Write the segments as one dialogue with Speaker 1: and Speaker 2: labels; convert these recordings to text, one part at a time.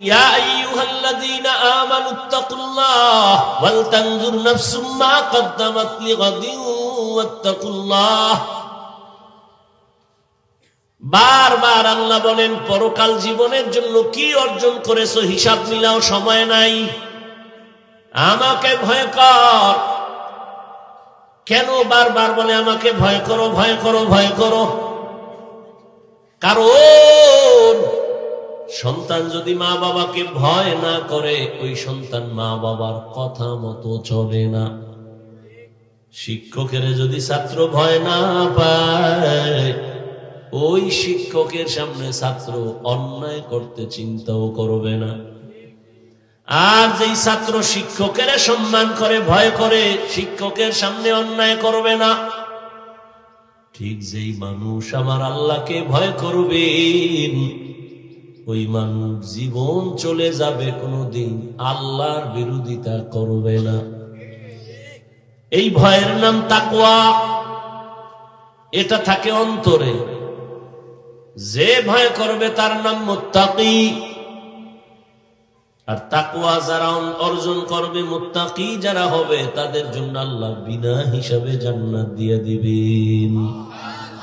Speaker 1: يا أيها الذين آمنوا اتقوا الله ولتنظر نفس ما قدمت لغد واتقوا الله বারবার আল্লাহ বলেন পরকাল জীবনের জন্য কি অর্জন করেছো হিসাব মিলাও সময় নাই আমাকে ভয় কর কেন বারবার বলে আমাকে ভয় করো ভয় করো ভয় করো কারণ সন্তান যদি মা বাবাকে ভয় না করে, ওই সন্তান মা বাবার কথা মতো চলে না। শিক্ষকের যদি ছাত্র ভয় না পায়, ওই শিক্ষকের সামনে ছাত্র অন্যায় করতে চিন্তাও করবে না। আর যেই ছাত্র শিক্ষকের সম্মান করে, ভয় করে, শিক্ষকের সামনে অন্যায় করবে না। ঠিক যেই মানুষ আমার আল্লাহকে ভয় করবেন ওই মানুষ জীবন চলে যাবে কোনোদিন, আল্লাহর বিরোধিতা করবে না। এই ভয়ের নাম তাকুয়া এটা থাকে অন্তরে। যে ভয় করবে তার নাম মুত্তাকি। আর তাকুয়া যারা অর্জন করবে, মুত্তাকি যারা হবে, তাদের জন্য আল্লাহ বিনা হিসাবে জান্নাত দিয়ে দিবেন।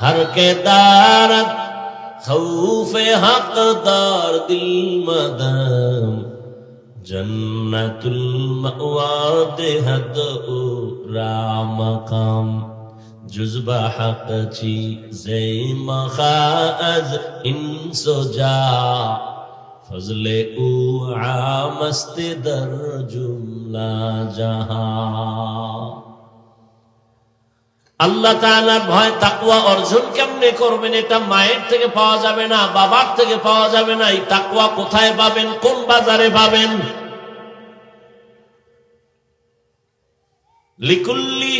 Speaker 1: হর কে خوف حق دار دل مدام جنت المعواد حد را مقام جزب حق چیز مخاز انسو جا فضل او عامست در جملہ جہاں আল্লাহ তাআলার ভয়, তাকওয়া অর্জন কেমনে করবেন এটা মায়ের থেকে পাওয়া যাবে না, বাবার থেকে পাওয়া যাবে না। এই তাকওয়া কোথায় পাবেন, কোন বাজারে পাবেন? লিকুল্লি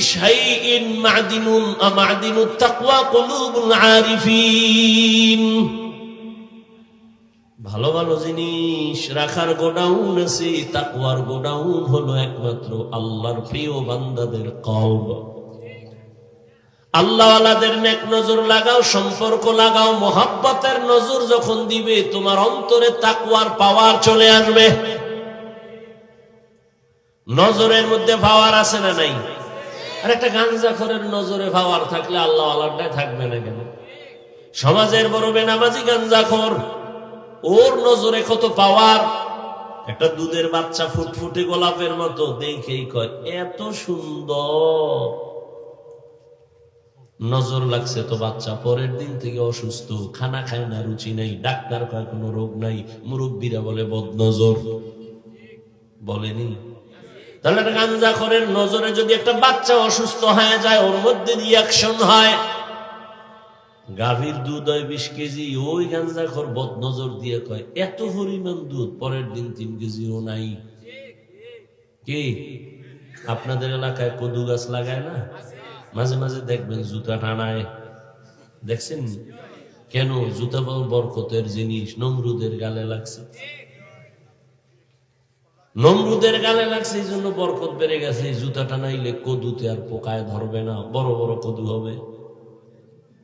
Speaker 1: ভালো ভালো জিনিস রাখার গোডাউন আছে, তাকওয়ার গোডাউন হলো একমাত্র আল্লাহর প্রিয় বান্দাদের কওম। আল্লাহওয়ালাদের নেক নজর লাগাও, সম্পর্ক লাগাও, মোহাব্বতের নজর যখন দিবে, তোমার অন্তরে তাকুয়ার পাওয়ার চলে আসবে। নজরের মধ্যে পাওয়ার আছে না নাই? আর একটা গাঞ্জাখরের নজরে পাওয়ার থাকলে আল্লাহ আল্লাহটাই থাকবে না কেন? সমাজের বড় বেনামাজি গাঞ্জাখর, ওর নজরে কত পাওয়ার? একটা দুধের বাচ্চা ফুটফুটে গোলাপের মতো দেখেই কয়, এত সুন্দর। নজর লাগছে তো বাচ্চা পরের দিন থেকে অসুস্থ খানা খায় না রুচি নাই ডাক্তার কয় কোনো রোগ নাই মুরব্বীরা বলে বদ নজর বলেনি? তাহলে একটা গাঞ্জাখরের নজরে যদি একটা বাচ্চা অসুস্থ হয়ে যায় ওর মধ্যে রিয়াকশন হয়। গাভীর দুধ হয় বিশ কেজি ওই গাঞ্জাখর বদ নজর দিয়ে কয় এত পরিমাণ দুধ পরের দিন তিন কেজিও নাই। কি? আপনাদের এলাকায় কদু গাছ লাগায় না? মাঝে মাঝে দেখবেন জুতা টানায়। দেখছেন? কেন? জুতা পাও বরকতের জিনিস, নমরুদের গালে লাগছে। নমরুদের গালে লাগছে, এই জন্য বরকত বেড়ে গেছে। জুতা টানাইলে কদুতে আর পোকায় ধরবে না, বড় বড় কদু হবে।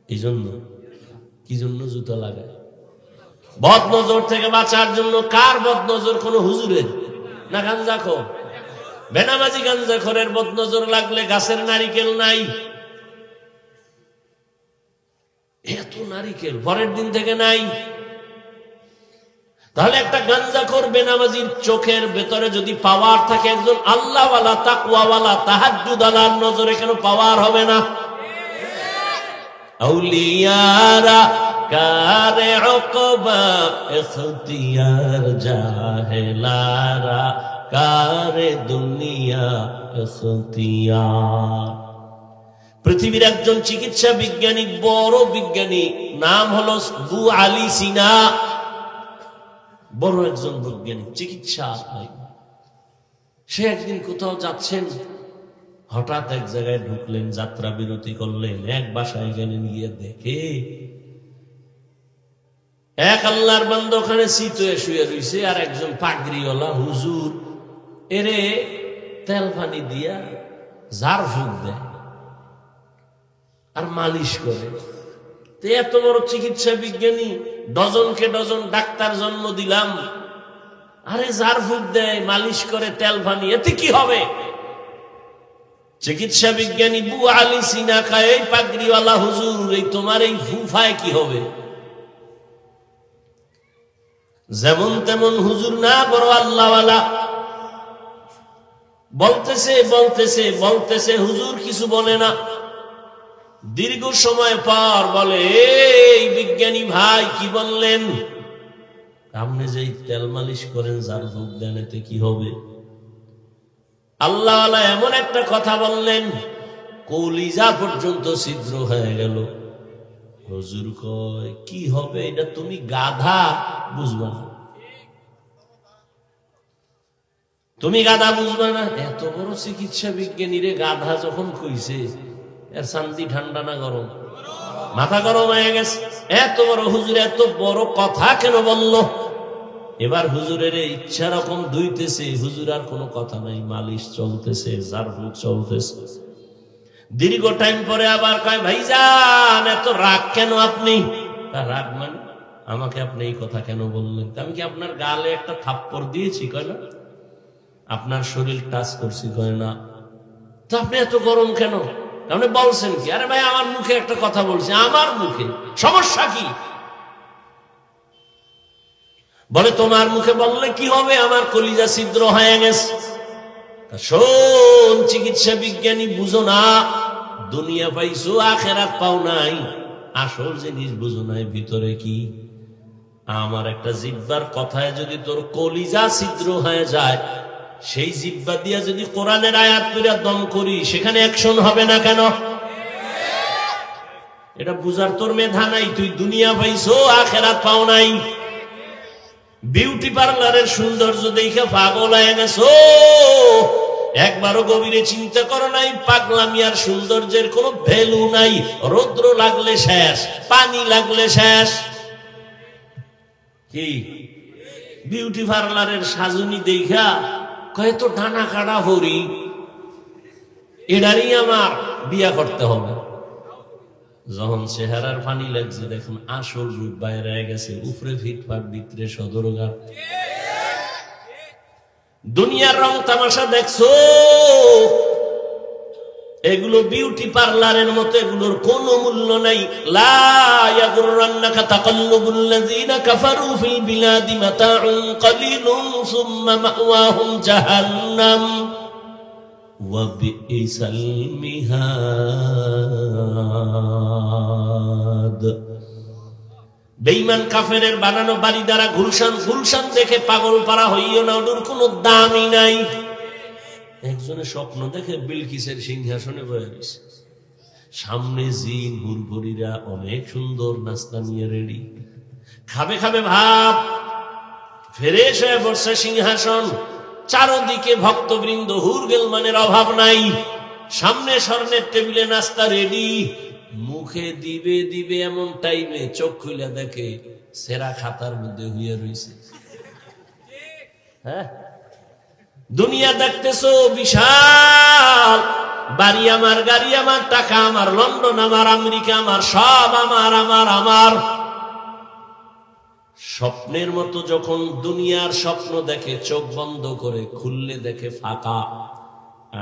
Speaker 1: এই জন্য কি জন্য জুতা লাগায়? বদ নজর থেকে বাঁচার জন্য কার বদ নজর কোন হুজুরের? না গাঞ্জাখো বেনামাজি গাঞ্জাখরের বদ নজর লাগলে গাছের নারিকেল নাই। এত নারিকেল পরের দিন থেকে নাই। তাহলে একটা গাঞ্জাখোর বেনামাজির চোখের ভেতরে যদি পাওয়ার থাকে, একজন আল্লাহওয়ালা, তাকওয়াওয়ালা তাহাজ্জুদ আলার নজরে কেন পাওয়ার হবে না? আউলিয়ারা কারে অকবা এখতিয়ার জাহেলারা। কারে দুনিয়া পৃথিবীর একজন চিকিৎসা বিজ্ঞানী, বড় বিজ্ঞানী, নাম হলো বু আলী সিনা। বড় একজন বৈজ্ঞানিক চিকিৎসা সে একদিন কোথাও যাচ্ছেন, হঠাৎ এক জায়গায় ঢুকলেন, যাত্রা বিরতি করলেন, এক বাসায় গেলেন, গিয়ে দেখে এক আল্লাহর বান্দ ওখানে শীতে শুয়ে রইছে আর একজন পাগড়িওয়ালা হুজুর এরে তেল পানি দিয়া জার ফুক দেয় আর মালিশ করে। এত বড় চিকিৎসা বিজ্ঞানী, ডজনকে ডজন ডাক্তার জন্ম দিলাম। আরে জার ফুক দেয়, মালিশ করে, তেল ভানি এতে কি হবে? চিকিৎসা বিজ্ঞানী, বু আলী সিনা খায়, এই পাগড়িওয়ালা হুজুর, এই তোমার এই ফুফায় কি হবে? যেমন তেমন হুজুর না, বড় আল্লাহওয়ালা। বলতেছে বলতেছে বলতেছে, হুজুর কিছু বলে না। দীর্ঘ সময় পর বলে, এই বিজ্ঞানী ভাই, কি বললেন? আপনি যে তেল মালিশ করেন, যার ভোগ দেন, এতে কি হবে? আল্লাহ এমন একটা কথা বললেন, কলিজা পর্যন্ত ছিদ্র হয়ে গেল। হুজুর কয়, কি হবে? এটা তুমি গাধা, বুঝবা না। তুমি গাধা বুঝবা না? এত বড় চিকিৎসা বিজ্ঞানী রে, গাধা যখন কইছে, এর শান্তি ঠান্ডা না গরম? মাথা গরম হয়ে গেছে। এত বড় হুজুর, এত বড় কথা কেন বলল? এবার হুজুরের ইচ্ছা রকম ধুইতেছে হুজুর আর কোনো কথা নাই। মালিশ চলতেছে জারফুক চলতেছে। দীর্ঘ টাইম পরে আবার কয় ভাইজান এত রাগ কেন আপনি? রাগ মানে? আমাকে আপনি এই কথা কেন বললেন? আমি কি আপনার গালে একটা থাপ্পড় দিয়েছি? কয় না? আপনার শরীর টাচ করছি, কয় না। তো আপনি এত গরম কেন? আপনি বলছেন কি? আরে ভাই, আমার মুখে একটা কথা বলছি। আমার মুখে। সমস্যা কি? বলে, তোমার মুখে বললে কি হবে? আমার কলিজা ছিদ্র হয়ে গেছে। শোন, চিকিৎসা বিজ্ঞানী, বুঝো না, দুনিয়া পাইছো, আখেরাত পাও নাই। আসল জিনিস বুঝো নাই, ভিতরে কি? আমার একটা জিব্বার কথায় যদি তোর কলিজা ছিদ্র হয়ে যায় সেই জিব্বা দিয়া যদি কোরআনের আয়াত তুইরা দম করি, সেখানে অ্যাকশন হবে না কেন? এটা বুঝার তোর মেধা নাই, তুই দুনিয়া পাইছো, আখেরাত পাও নাই। বিউটি পার্লারের সৌন্দর্য দেখে পাগল হয়ে গেছো। একবারও গভীরে চিন্তা করো নাই, পাগলামি আর সৌন্দর্যের কোনো ভ্যালু নাই। রৌদ্র লাগলে শেষ, পানি লাগলে শেষ। কি? বিউটি পার্লারের সাজুনি দেখা কয়ে তো ডানা কাটা হরি এটারই আমার বিয়া করতে হবে। যখন চেহারার পানি লাগছে, দেখুন আসল রূপ বাইরে গেছে, উপরে ফিটফাট ভিতরে সদর দুনিয়ার রং তামাশা দেখছ? এগুলো বিউটি পার্লারের মতো, এগুলোর কোনো মূল্য নাই। লাযিনা কাফারু বানানো বাড়ি দ্বারা গুলশান গুলশান দেখে পাগল পারা হইও না ওর কোনো দামই নাই। একজনে স্বপ্ন দেখে বিলকিসের সিংহাসনে বয়ে রয়েছে সামনে জিন হুরভরিরা অনেক সুন্দর নাস্তা নিয়ে রেডি। খাবে খাবে ভাব ফেরেশ হয়ে বসছে সিংহাসন। চারদিকে ভক্তবৃন্দ, হুরগেল মানের অভাব নাই। সামনে স্বর্ণের টেবিলে নাস্তা রেডি। মুখে দিবে দিবে এমন টাইমে চোখ খুলে দেখে সেরা খাতার মধ্যে হইয়া রয়েছে হ্যাঁ? দুনিয়া দেখতেছো, বিশাল। বাড়ি আমার, গাড়ি আমার, টাকা আমার, লন্ডন আমার, আমেরিকা আমার, সব আমার আমার আমার। স্বপ্নের মতো যখন দুনিয়ার স্বপ্ন দেখে, চোখ বন্ধ করে খুললে দেখে ফাঁকা।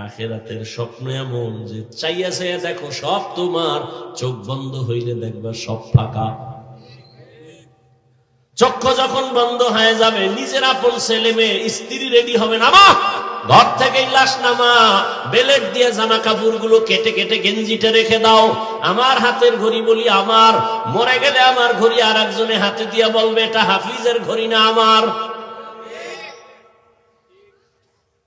Speaker 1: আখেরাতের স্বপ্ন এমন যে চাইয়া চাইয়া দেখো, সব তোমার। চোখ বন্ধ হইলে দেখবা সব ফাঁকা। চক্ষু যখন বন্ধ হয়ে যাবে, নিজের আপন ছেলে মেয়ে, স্ত্রী রেডি হবে নামা ঘর থেকেই লাশ নামা বেলেট দিয়ে জামা কাপড়গুলো কেটে কেটে গেঞ্জিটা রেখে দাও। আমার হাতের ঘড়ি বলি আমার। মরে গেলে আমার ঘড়ি আর একজনে হাতে দিয়া বলবে, এটা হাফিজের ঘড়ি না আমার।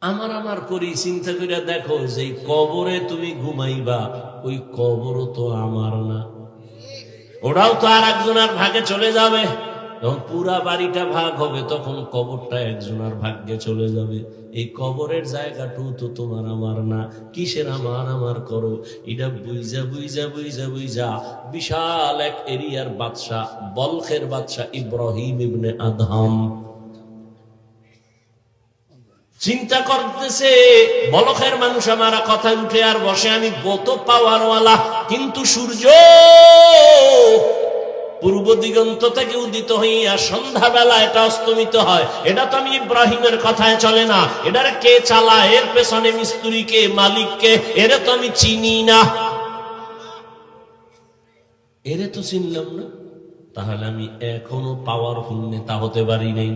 Speaker 1: আমার আমার করি, চিন্তা করে দেখো যে কবরে তুমি ঘুমাইবা, ওই কবরও তো আমার না। ওরাও তো আর একজনের ভাগে চলে যাবে। যখন পুরা বাড়িটা ভাগ হবে, তখন কবরটা একজনের ভাগ্যে চলে যাবে। এই কবরের জায়গাটু তো তোমার আমার না, কিসের আমার আমার করো? এটা বুইজা বুইজা বুইজা বুইজা। বিশাল এক এরিয়ার বাদশাহ, বলখের বাদশাহ ইব্রাহিম ইবনে আদহাম। চিন্তা করতেছে, বলখের মানুষ আমার কথা উঠে আর বসে, আমি বত পাওয়ারওয়ালা, কিন্তু সূর্য পূর্ব দিগন্ত থেকে উদিত হইয়া সন্ধ্যাবেলা এটা অস্তমিত হয়। এটা তো আমি ইব্রাহিমের কথায় চলে না। এটার কে চালায়? এর পেছনে মিস্ত্রি কে? মালিক কে? এরে তো আমি চিনি না। এরে তো চিনলাম না। তাহলে আমি এখনও পাওয়ারফুল নেতা হতে পারি নাই।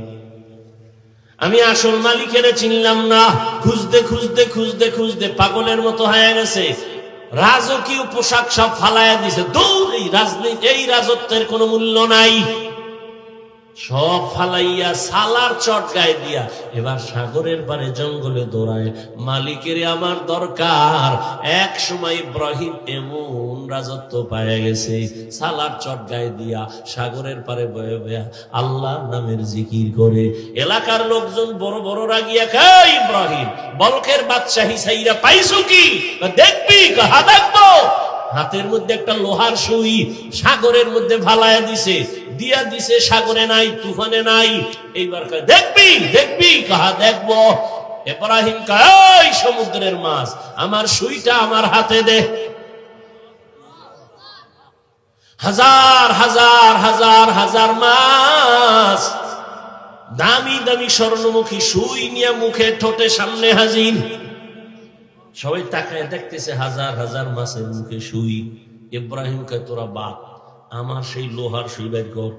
Speaker 1: আমি আসল মালিকের চিনলাম না। খুঁজতে খুঁজতে খুঁজতে খুঁজতে পাগলের মতো হয়ে গেছে। রাজকীয় পোশাক সব ফালাইয়া দিছে। দৌড় এই রাজনীতি, এই রাজত্বের কোনো মূল্য নাই। সব ফালাইয়া সালার চট গায়ে দিয়া এবার সাগরের পারে জঙ্গলে দৌড়ায়। মালিকের আমার দরকার। এক সময় ইব্রাহিম এমন রাজত্ব পায়ে গেছে, সালার চট গায়ে দিয়া সাগরের পারে বয়ে বয়া আল্লাহ নামের জিকির করে। এলাকার লোকজন বড় বড় রাগিয়া খায় ইব্রাহিম, বলকের বাদশাহী সাইরা পাইছো কি? দেখবি হাতের মধ্যে একটা লোহার সুই সাগরের মধ্যে ভালায়া দিছে, দিয়া দিছে, সাগরে নাই, তুফানে নাই। এইবার দেখবি দেখবি, কাহা দেখব? এব্রাহিম কয় সমুদ্রের মাছ, আমার সুইটা আমার হাতে দে। হাজার হাজার হাজার হাজার মাছ, দামি দামি স্বর্ণমুখী সুই নিয়ে মুখে ঠোঁটে সামনে হাজির। সবাই তাকায় দেখতেছে হাজার হাজার মাছের মুখে শুই ইব্রাহিম কে তোরা বাপ, আমার সেই লোহার শুইবার বের কর।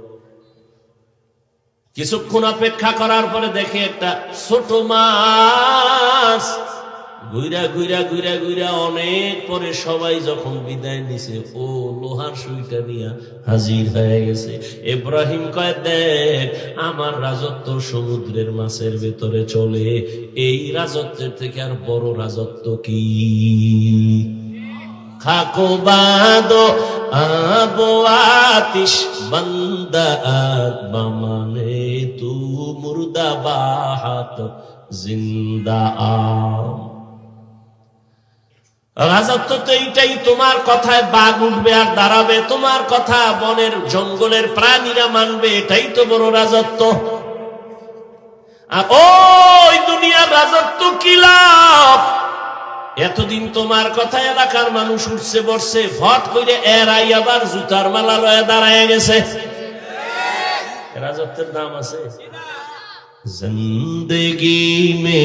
Speaker 1: কিছুক্ষণ অপেক্ষা করার পরে দেখে একটা ছোট মাছ ঘুরা ঘুরা ঘুরা ঘুরা অনেক পরে সবাই যখন বিদায় নিছে, ও লোহার সুইটা নিয়ে হাজির হয়ে গেছে। ইব্রাহিম কয়, দেখ, আমার রাজত্ব সমুদ্রের মাছের ভেতরে চলে। এই রাজত্বের থেকে আর বড় রাজত্ব কি? খাকো বাদো, আবো আতিশ, বন্দা মানে তু মুর্দা বাহাত জিন্দা আম রাজত্ব তো এইটাই, তোমার কথায় বাঘ উঠবে আর দাঁড়াবে, তোমার কথা বনের জঙ্গলের প্রাণীরা মানবে, এটাই তো বড় রাজত্ব। আর ওই দুনিয়ার রাজত্ব কি লাভ? এতদিন তোমার কথা এলাকার মানুষ উঠছে, বসছে, ফট করে এরাই আবার জুতার মালা লয়ে দাঁড়ায় গেছে। রাজত্বের নাম আছে, জিন্দগি মে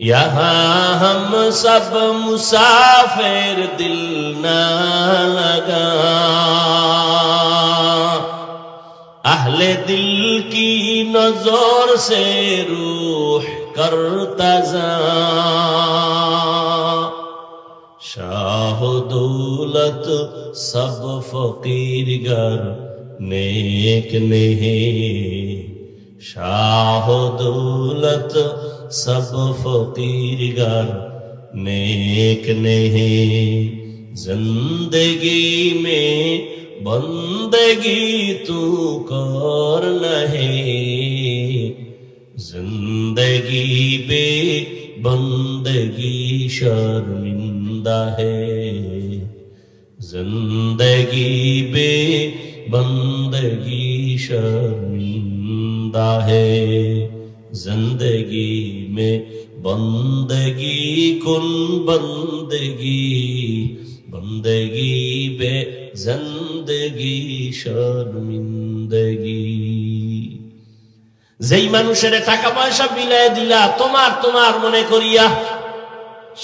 Speaker 1: یہاں ہم سب مسافر دل نہ لگا اہل دل کی نظر سے روح کر تزا شاہ دولت سب فقیر گر نیک نہیں শাহ দৌলত সব ফকির গান নেক নেহে। জিন্দগি মে বন্দগি তু কর নহে। জিন্দগি বে বন্দগি শর্মিন্দা হে। জিন্দগি বে বন্দগি শর্ম शर्मिंदा है जिंदगी में बंदगी कुन बंदगी बंदगी बे जिंदगी शर्मिंदगी যেই মানুষের টাকা পয়সা বিলায় দিলা তোমার তোমার মনে করিয়া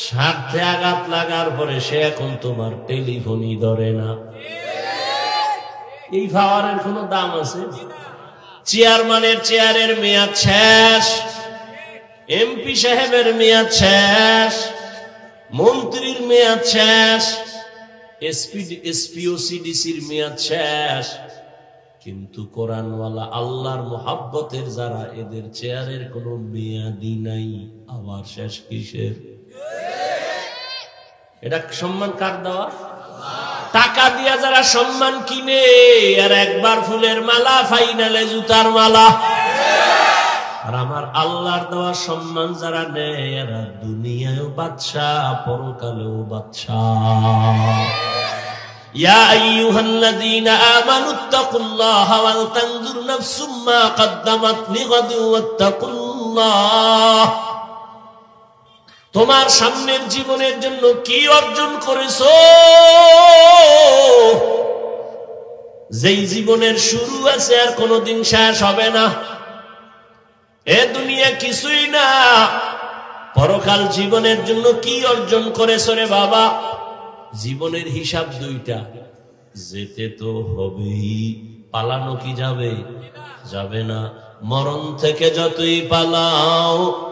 Speaker 1: স্বার্থে আঘাত লাগার পরে সে এখন তোমার টেলিফোনই ধরে না এই পাওয়ারের কোন দাম আছে চেয়ারম্যানের চেয়ারের মেয়াদ শেষ, এমপি সাহেবের মেয়াদ শেষ, মন্ত্রীর মেয়াদ শেষ সিডিসির মেয়াদ শেষ। কিন্তু কোরআনওয়ালা আল্লাহর মোহাব্বতের যারা এদের চেয়ারের কোনো মেয়াদি নাই, আবার শেষ কিসের? এটা সম্মান কার দেওয়া? টাকা দিয়া যারা সম্মান কিনে আর একবার ফুলের মালা ফাইনালে জুতার মালা আর আমার আল্লাহর দেওয়া সম্মান যারা নেয় এরা দুনিয়ায়ও বাদশা পরকালেও বাদশা يا أيها الذين آمنوا اتقوا الله ولتنظر نفس ما قدمت لغد واتقوا الله তোমার সামনের জীবনের জন্য কি অর্জন করেছ? যেই জীবনের শুরু আছে আর কোনোদিন শেষ হবে না। এ দুনিয়া কিছুই না। পরকাল জীবনের জন্য কি অর্জন করেছ রে বাবা? জীবনের হিসাব দুইটা। যেতে তো হবেই। পালানো কি যাবে? যাবে না। মরণ থেকে যতই পালাও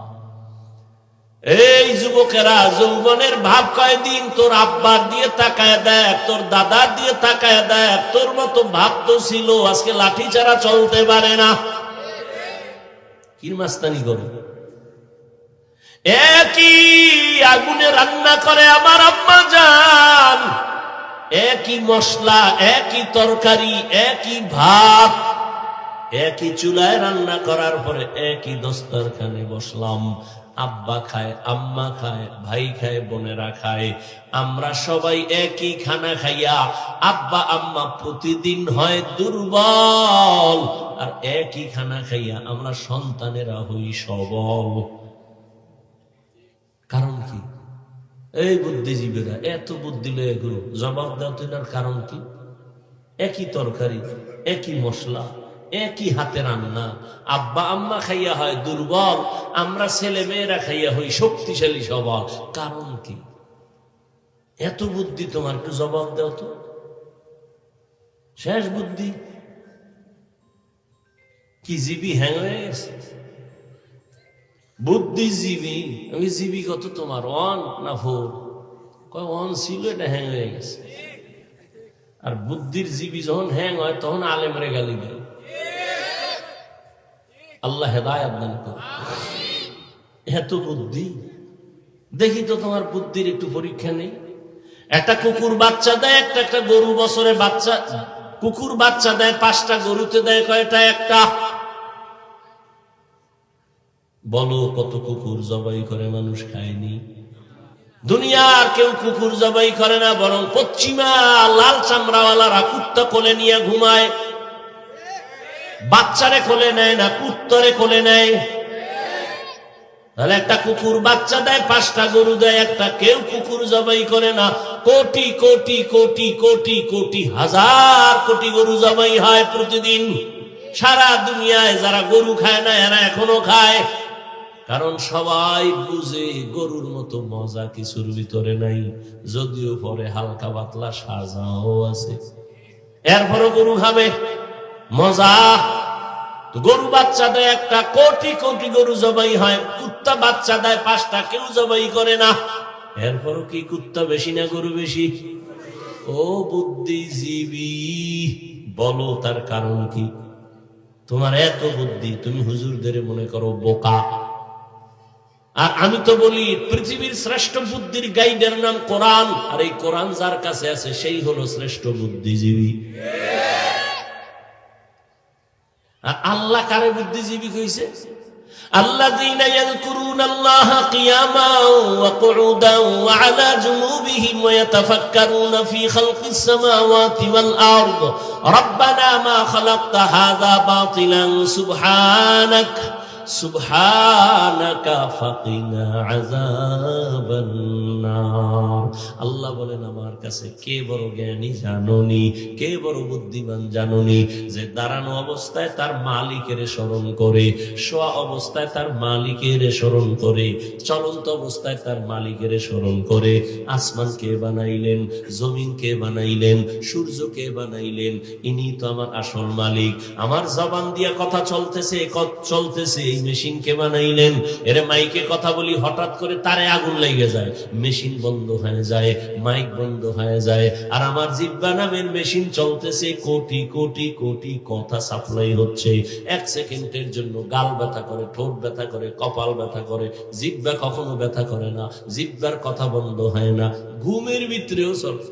Speaker 1: এই যুবকেরা, যৌবনের ভাব কয়দিন তোর আব্বার দিয়ে তাকায় দেখ, তোর দাদার দিয়ে তাকায় দেখ, তোর মতো ভাব তো ছিল, আজকে লাঠি ছাড়া চলতে পারে না। কি মাস্তানি করো একই আগুনে রান্না করে আমার আম্মা যান একই মশলা, একই তরকারি, একই ভাত, একই চুলায় রান্না করার পরে একই দস্তরখানে বসলাম। আব্বা খায়, আম্মা খায়, ভাই খায়, বোনেরা খায়। আমরা সবাই একই খানা খাইয়া আব্বা, আম্মা প্রতিদিন হয় দুর্বল। আর একই খানা খাইয়া আমরা সন্তানেরা হই সবল। কারণ কি? এই বুদ্ধিজীবীরা, এত বুদ্ধি লয়ে জবাব দাও তিনার কারণ কি? একই তরকারি, একই মশলা একই হাতে রান্না। আব্বা, আম্মা খাইয়া হয় দুর্বল, আমরা ছেলে মেয়েরা খাইয়া হই শক্তিশালী সবল। কারণ কি? এত বুদ্ধি তোমার একটু জবাব দাও তো। শেষ বুদ্ধি। কি জীবী হ্যাং হয়ে গেছে? বুদ্ধিজীবী। আমি জীবী কত তোমার? অন না ফোর? কয় অন ছিল, এটা হ্যাং হয়ে গেছে। আর বুদ্ধির জীবী যখন হ্যাং হয়, তখন আলেমরে গালি দেয়। আল্লাহ হেদায়াত দান করে। এত বুদ্ধি? দেখি তো তোমার বুদ্ধির একটু পরীক্ষা নেই। একটা কুকুর বাচ্চা দেয়, একটা একটা গরু বছরে বাচ্চা কুকুর বাচ্চা দেয়, পাঁচটা গরুতে দেয়, কয়টা? একটা। বলো, কত কুকুর জবাই করে মানুষ খায়নি? দুনিয়ার কেউ কুকুর জবাই করে না, বরং পশ্চিমা লাল চামড়াওয়ালারা কুত্তা কোলে নিয়ে ঘুমায়। বাচ্চারে কোলে নেয় না, কুত্তরে কোলে নেয়। তাহলে একটা কুকুর বাচ্চা দেয়, পাঁচটা গরু দেয়, একটা কেউ কুকুর জবাই করে না। কোটি কোটি কোটি কোটি কোটি, হাজার কোটি গরু জবাই হয় প্রতিদিন। সারা দুনিয়ায় যারা গরু খায় না, এরা এখনও খায়। কারণ সবাই বুঝে গরুর মতো মজা কিছুর ভিতরে নাই। যদিও পরে হালকা পাতলা সাজাও আছে। এরপরও গরু খাবে। মজা। গরু বাচ্চা দেয় একটা কোটি কোটি গরু জবাই হয়, কুত্তা বাচ্চা দেয় পাঁচটা, কেউ জবাই করে না। এরপরও কি কুত্তা বেশি না গরু বেশি? ও বুদ্ধিজীবী, বলো তার কারণ কি? তোমার এত বুদ্ধি, তুমি হুজুরদের মনে করো বোকা। আর আমি তো বলি, পৃথিবীর শ্রেষ্ঠ বুদ্ধির গাইডের নাম কোরআন। আর এই কোরআন যার কাছে আছে, সেই হলো শ্রেষ্ঠ বুদ্ধিজীবী। আর আল্লাহ কারে বুদ্ধিজীবী কইছে الذين يذكرون الله قياما وقعودا وعلى جنوبهم ويتفكرون في خلق السماوات والأرض ربنا ما خلقت هذا باطلا سبحانك সুবহানাকা ফাকিনা আযাবান আল্লাহ বলেন, আমার কাছে কে বড় জ্ঞানী জাননি, কে বড় বুদ্ধিমান জাননি যে দাঁড়ানো অবস্থায় তার মালিকের স্মরণ করে, শোয়া অবস্থায় তার মালিকের স্মরণ করে, চলন্ত অবস্থায় তার মালিকের স্মরণ করে, আসমান কে বানাইলেন, জমিন কে বানাইলেন, সূর্য কে বানাইলেন, ইনি তো আমার আসল মালিক। আমার জবান দিয়া কথা চলতেছে চলতেছে। এই মেশিন কে বানাইলেন? এরে মাইকে কথা বলি, হঠাৎ করে তারে আগুন লেগে যায়। মেশিন বন্ধ হয়ে যায়, মাইক বন্ধ হয়ে যায়। আর আমার জিব্বা নামের মেশিন চলতেছে, কোটি কোটি কোটি কথা সাপ্লাই হচ্ছে। এক সেকেন্ডের জন্য গাল ব্যথা করে, ঠোঁট ব্যথা করে, কপাল ব্যথা করে, জিব্বা কখনো ব্যথা করে না, জিব্বার কথা বন্ধ হয় না। ঘুমের ভিতরেও চলে।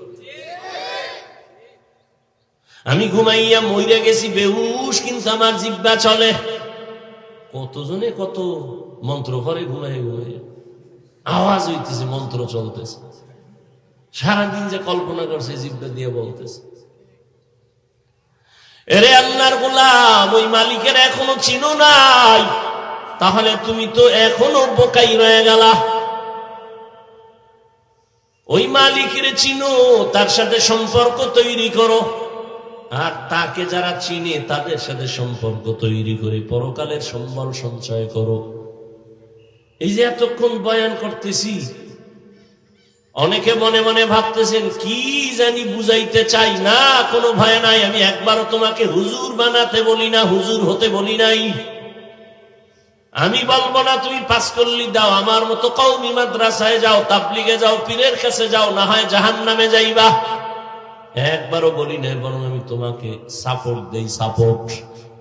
Speaker 1: আমি ঘুমাইয়া মইরা গেছি, বেহুশ কিন্তু আমার জিব্বা চলে। কতজনে কত মন্ত্র ঘরে ঘুমাই ঘুমাই আওয়াজ হইতেছে, মন্ত্র চলতেছে। সারাদিন যে কল্পনা করছে, জিব্বা দিয়ে বলতেছে। এরে আল্লাহর গোলাম, ওই মালিকের এখনও চিনো নাই। তাহলে তুমি তো এখনও বোকাই রয়ে গেলা। ওই মালিকের চিনো, তার সাথে সম্পর্ক তৈরি করো। আর তাকে যারা চিনে, তাদের সাথে সম্পর্ক তৈরি করে পরকালের সম্বল সঞ্চয় করো। এই যে এতক্ষণ বয়ান করতেছি, অনেকে মনে মনে ভাবতেছেন, কি জানি বুঝাইতে চাই না, কোনো ভয় নাই, আমি একবারও তোমাকে হুজুর বানাতে বলি না, হুজুর হতে বলি নাই। আমি বলব না, তুমি পাস করলি, দাও, আমার মতো কৌমি মাদ্রাসায় যাও, তাবলিগে যাও, পীরের কাছে যাও, না হয় জাহান নামে যাইবা। একবারও বলি না বরং আমি তোমাকে সাপোর্ট দেই সাপোর্ট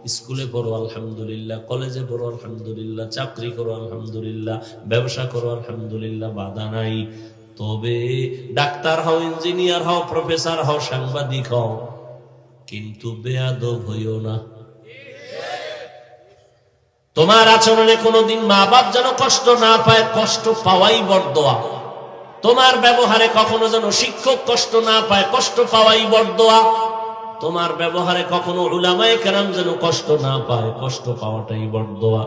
Speaker 1: স্কুলে পড়ো, আলহামদুলিল্লাহ। কলেজে পড়ো, আলহামদুলিল্লাহ। চাকরি করো, আলহামদুলিল্লাহ। ব্যবসা করো, আলহামদুলিল্লাহ। বাধা নাই। তবে ডাক্তার হও, ইঞ্জিনিয়ার হও, প্রফেসর হও, সাংবাদিক হও, কিন্তু বেয়াদব হইও না। তোমার আচরণে কোনোদিন মা বাপ যেন কষ্ট না পায়, কষ্ট পাওয়াই বরদোয়া তোমার ব্যবহারে কখনো যেন শিক্ষক কষ্ট না পায়, কষ্ট পাওয়াই বরদোয়া তোমার ব্যবহারে কখনো উলামায়ে কেরাম যেন কষ্ট না পায়, কষ্ট পাওয়াটাই বরদোয়া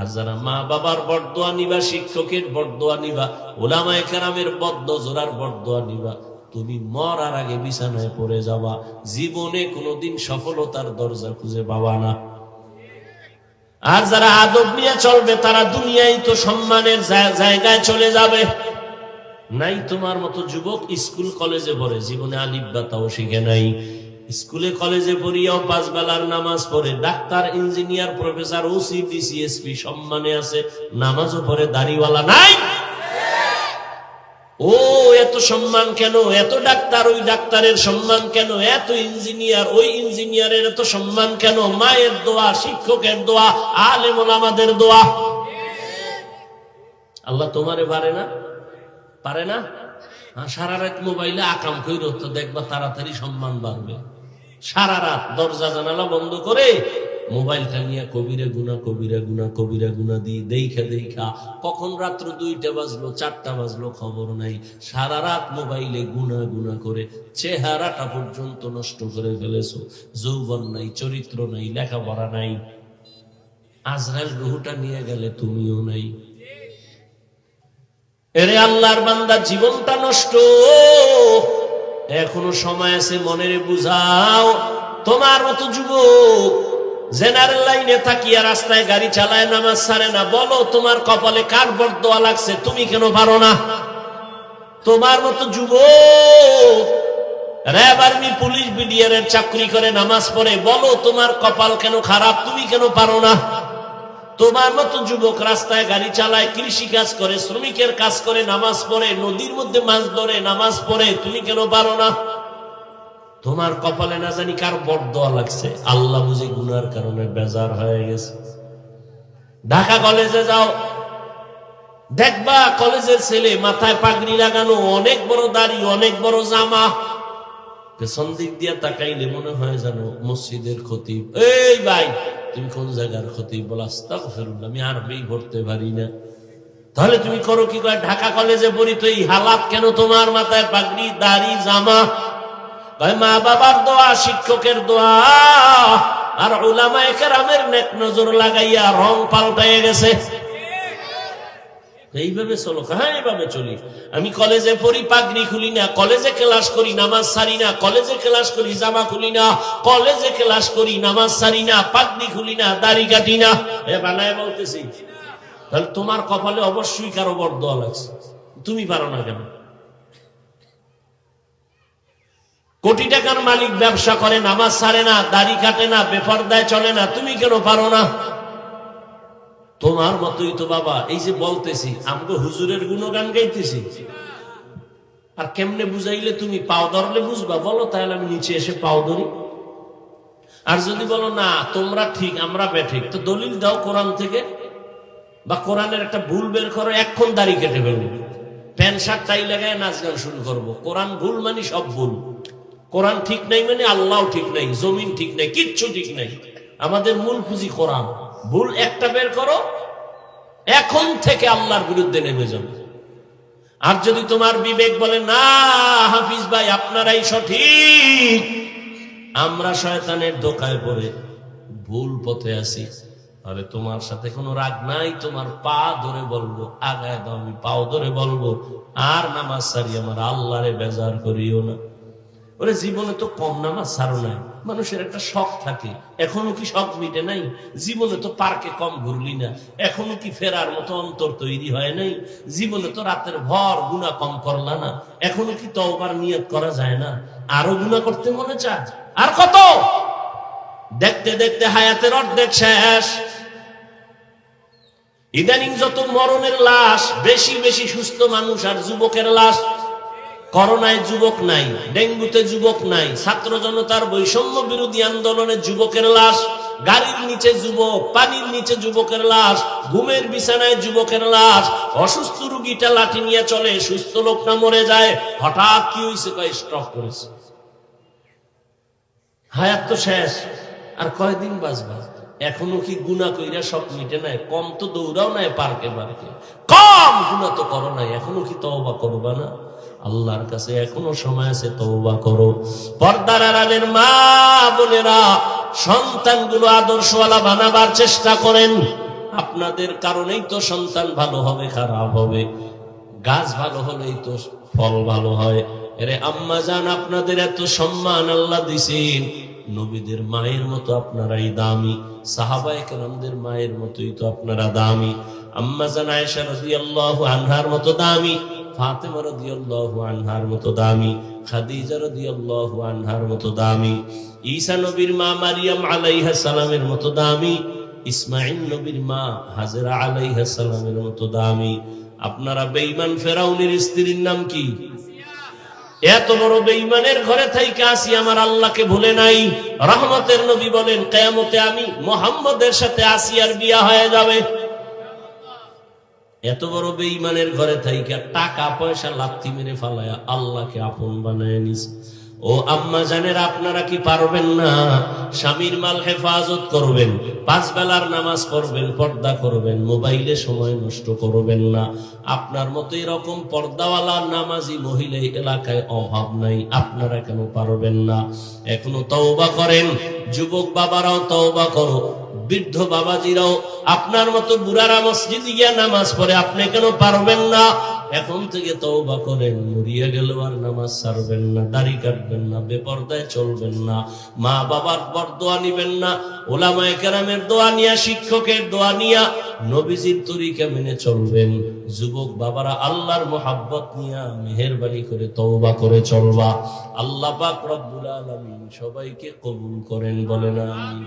Speaker 1: আর যারা মা বাবার বরদোয়া নিবা, শিক্ষকের বরদোয়া নিবা, উলামায়ে কেরামের বদ্ধ জোরার বরদোয়া নিবা, তুমি মরার আগে বিছানায় পড়ে যাবা। জীবনে কোনোদিন সফলতার দরজা খুঁজে পাবা না। আর যারা আদব নিয়ে চলবে, তারা দুনিয়ায় তো সম্মানের জায়গায় চলে যাবে। নাই তোমার মতো যুবক স্কুল কলেজে পড়ে। জীবনে আলিব্বাতাও শিখে নাই। স্কুলে কলেজে পড়িয়াও পাঁচ বেলার নামাজ পড়ে। Doctor, engineer, professor, OC DC SP সম্মানে আছে। নামাজও পড়ে, দাড়িওয়ালা নাই। ও, এত সম্মান কেন? এত ডাক্তার, ওই ডাক্তারের সম্মান কেন? এত ইঞ্জিনিয়ার, ওই ইঞ্জিনিয়ারের এত সম্মান কেন? মায়ের দোয়া, শিক্ষকের দোয়া আলেমন আমাদের দোয়া। আল্লাহ তোমারে পারে না? পারে না? সারা রাত মোবাইলে আকাম কইর তো দেখবা তাড়াতাড়ি সম্মান বাড়বে। সারা রাত দরজা জানালা বন্ধ করে মোবাইলটা নিয়ে কবিরে গুনা কবিরে গুনা কবিরে গুনা দিয়ে দেখা দেখা কখন রাত্র দুইটা বাজলো, চারটা বাজলো খবর নাই। সারা রাত মোবাইলে গুনা গুনা করে চেহারাটা পর্যন্ত নষ্ট করে ফেলেছো। যৌবন নাই, চরিত্র নাই, লেখাপড়া নাই। আজরাইল রুহুটা নিয়ে গেলে তুমিও নাই। এরে আল্লাহর বান্দা, জীবনটা নষ্ট। এখনও সময় আছে মনের বুঝাও। তোমার মতো যুবক, জেনারেল লাইনে থাকিয়া রাস্তায় গাড়ি চালায়, নামাজ ছাড়ে না। বলো, তোমার কপালে কার বরদোয়া লাগছে? তুমি কেন পারো না? তোমার মতো যুবক, র্যাব আর্মি, পুলিশ বিডিআর এর চাকরি করে, নামাজ পড়ে। বলো, তোমার কপাল কেন খারাপ? তুমি কেন পারো না? তোমার মতো যুবক রাস্তায় গাড়ি চালায়, কৃষি কাজ করে, শ্রমিকের কাজ করে, নামাজ পড়ে, নদীর মধ্যে মাছ ধরে, নামাজ পড়ে, তুমি কেন পারো না? তোমার কপালে না জানি কার বরদোয়া লাগছে। আল্লাহ বুঝে গুনার কারণে বেজার হয়ে গেছে। ঢাকা কলেজে যাও। দেখবা কলেজের ছেলে মাথায় পাগড়ি লাগানো, অনেক বড় দাড়ি, অনেক বড় জামা। পেছন দিক দিয়া তাকাইলে মনে হয় জানো মসজিদের খতিব। এই ভাই, তুমি কোন জায়গার খতিব? বলাস তা ফেরুল্লাহ আমি আরবি পড়তে পারি না। তাহলে তুমি করো কি করে? ঢাকা কলেজে পড়ি তো এই হালাত কেন তোমার মাথায়? পাগড়ি, দাড়ি, জামা। কয় মা বাবার দোয়া, শিক্ষকের দোয়া। আর ওলামায়ে কেরামের নেক নজর লাগাইয়া রং পাল্টাইয়া গেছে। এইভাবে চলো। হ্যাঁ এইভাবে চলি। আমি কলেজে পড়ি, পাগড়ি খুলি না, কলেজে ক্লাস করি, নামাজ সারি না, কলেজে ক্লাস করি, জামা খুলি না, কলেজে ক্লাস করি, নামাজ সারি না, পাগড়ি খুলি না, দাড়ি কাটি না। এ বানায় বলতেছি। তাহলে তোমার কপালে অবশ্যই কারও বড় দল আছে। তুমি পারো না কেন? কোটি টাকার মালিক ব্যবসা করে, নামাজ সারে না, দাড়ি কাটে না বেপরদায় চলে না, তুমি কেন পারো না? তোমার মতোই তো বাবা। এই যে বলতেছি আমাকে হুজুরের গুণগান গাইতেছি। আর কেমনে বুঝাইলে তুমি? পাও ধরলে বুঝবা। বলো তাহলে আমি নিচে এসে পাও ধরি। আর যদি বলো, না, তোমরা ঠিক, আমরা বেঠিক। তো দলিল দাও কোরআন থেকে। বা কোরআনের একটা ভুল বের করো, এক্ষণ দাড়ি কেটে ফেলব। প্যান্ট শার্ট, টাই লাগায় নাচ গান শুরু করব। কোরআন ভুল মানে সব ভুল। কোরআন ঠিক নাই মানে আল্লাহ ঠিক নাই, জমিন ঠিক নাই, কিচ্ছু ঠিক নাই। আমাদের মূল পুঁজি কোরআন। ভুল একটা বের করো, এখন থেকে আল্লাহর বিরুদ্ধে নেমে যাবে। আর যদি তোমার বিবেক বলে, না, হাফিজ ভাই, আপনারাই সঠিক। আমরা শয়তানের দোকায় পড়ে ভুল পথে আছি। তাহলে তোমার সাথে কোনো রাগ নাই? তোমার পা ধরে বলব, আগায় দাও, আমি পাও ধরে বলব। আর নামাজ সারি আমার আল্লাহরে বেজার করিও না। ওরে, জীবনে তো কম নামাজ সারো নাই। মানুষের একটা শখ থাকে। এখনও কি শখ মিটে নাই? জীবনে তো পার্কে কম ঘুরলি না। এখনও কি ফেরার মতো অন্তর তৈরি হয় নাই? জীবনে তো রাতের ভর গুণা কম করলা না। এখনও কি তওবার নিয়ত করা যায় না? আরও গুণা করতে মনে চায়? আর কত? দেখতে দেখতে হায়াতের অর্ধেক শেষ। ইদানিং যত মরণের লাশ, বেশি বেশি সুস্থ মানুষ আর যুবকের লাশ। করোনায় যুবক নাই, ডেঙ্গুতে যুবক নাই, ছাত্র জনতার বৈষম্য বিরোধী আন্দোলনে যুবকের লাশ, গাড়ির নিচে যুবক, পানির নিচে যুবকের লাশ, ঘুমের বিছানায় যুবকের লাশ, অসুস্থ রুগীটা লাঠি নিয়ে চলে, সুস্থ লোকটা মরে যায়, হঠাৎ কি হয়েছে কয় স্ট্রক করেছে। হায়াত তো শেষ, আর কয়দিন বাঁচবা? এখনও কি গুণা কইরা সব মিটে নাই? কম তো দৌড়াও নাই পার্কে পার্কে কম গুণা তো করো নাই, এখনও কি তওবা করবা না? আল্লাহর কাছে এখনও সময় আছে, তওবা করো। পর্দার আড়ালের মা বোনেরা, সন্তানগুলো আদর্শওয়ালা বানাবার চেষ্টা করেন। আপনাদের কারণেই তো সন্তান ভালো হবে, খারাপ হবে। গাছ ভালো হলেই তো ফল ভালো হয়। এরে আম্মা জান, আপনাদের এত সম্মান আল্লাহ দিছেন। নবীদের মায়ের মতো আপনারাই দামি। সাহাবায়ে কেরামদের মায়ের মতোই তো আপনারা দামি। আম্মা জান, আয়েশা রাদিয়াল্লাহু আনহার মতো দামি। ফাতেমা রাদিয়াল্লাহু আনহার মতো দামি, খাদিজা রাদিয়াল্লাহু আনহার মতো দামি, ঈসা নবীর মা মারিয়াম আলাইহিস সালামের মতো দামি ইসমাইল নবীর মা হাজরা আলাইহিস সালামের মতো দামি। আপনারা বেঈমান ফেরাউনের স্ত্রীর নাম কি? এত বড় বেঈমানের ঘরে থাইকে আসি আমার আল্লাহকে ভুলে নাই। রহমতের নবী বলেন, কেয়ামতে আমি মোহাম্মদের সাথে আসিয়ার বিয়া হয়ে যাবে। এত বড় বেঈমানের ঘরে থাইকা টাকা পয়সা লাথি মেরে ফালায়া আল্লাহকে আপন বানায় নিছে ও আম্মা জানের, আপনারা কি পারবেন না? স্বামীর মাল হেফাজত করবেন, পাঁচ বেলার নামাজ পড়বেন, পর্দা করবেন, মোবাইলে সময় নষ্ট করবেন না। আপনার মতো এরকম পর্দাওয়ালা নামাজি মহিলা এলাকায় অভাব নাই, আপনারা কেন পারবেন না? এখনও তওবা করেন, যুবক বাবারাও তওবা করো। বৃদ্ধ বাবাজিরাও আপনার মতো বুড়ারা মসজিদ গিয়া নামাজ পড়ে, আপনি কেন পারবেন না? এখন থেকে তওবা করেন, মরিয়া গেল আর নামাজ ছাড়বেন না, দাড়ি কাটবেন না, বেপর্দায় চলবেন না, মা বাবার পর দোয়া নিবেন না, ওলামায়ে কেরামের দোয়া নিয়া, শিক্ষকের দোয়া নিয়া, নবীজির তরিকা মেনে চলবেন। যুবক বাবারা, আল্লাহর মোহাব্বত নিয়া মেহেরবানি করে তওবা করে চলবা। আল্লাহ পাক রব্বুল আলামিন সবাইকে কবুল করেন, বলেন আমিন।